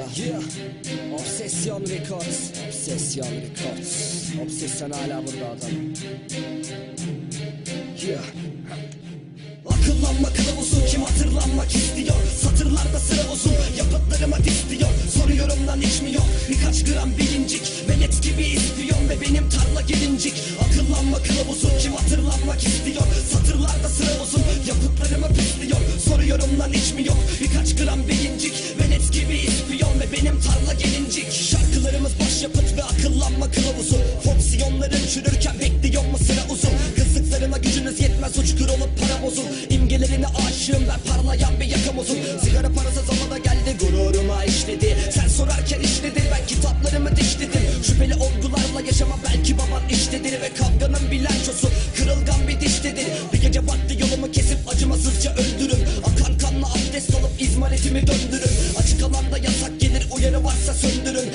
Yeah. Obsesyon Records. Obsesyon Records. Obsesyon hala burada adam. Yeah. Akıllanma kılavuzu kim hatırlanmak istiyor Satırlarda sıra uzun yapıtlarıma diyor Soruyorum lan hiç mi yok birkaç gram bilincik Velet gibi ispiyon ve benim tarla gelincik Akıllanma kılavuzu kim hatırlanmak istiyor Satırlarda sıra uzun yapıtlarıma pisliyor Soruyorum lan hiç mi yok birkaç gram bilincik yola gelincik. Şarkılarımız başyapıt ve akıllanma kılavuzu. Fonksiyonların çürürken bekliyor mu sıra uzun? Kızlıklarına gücünüz yetmez uçkur olup para bozun İmgelerine aşığım ben parlayan bir yakamozum Sigara parası zamana geldi gururuma işledi. Sen sorarken işledi ben kitaplarımı dişledim. Şüpheli olgularla yaşama belki baban işledir Ve kavganın bilançosu kırılgan bir diştedir. Bir gece battı yolumu kesip acımasızca öldürün Akan kanla abdest alıp izmaritimi döndürün Açık alanda yaz varsa söndürün.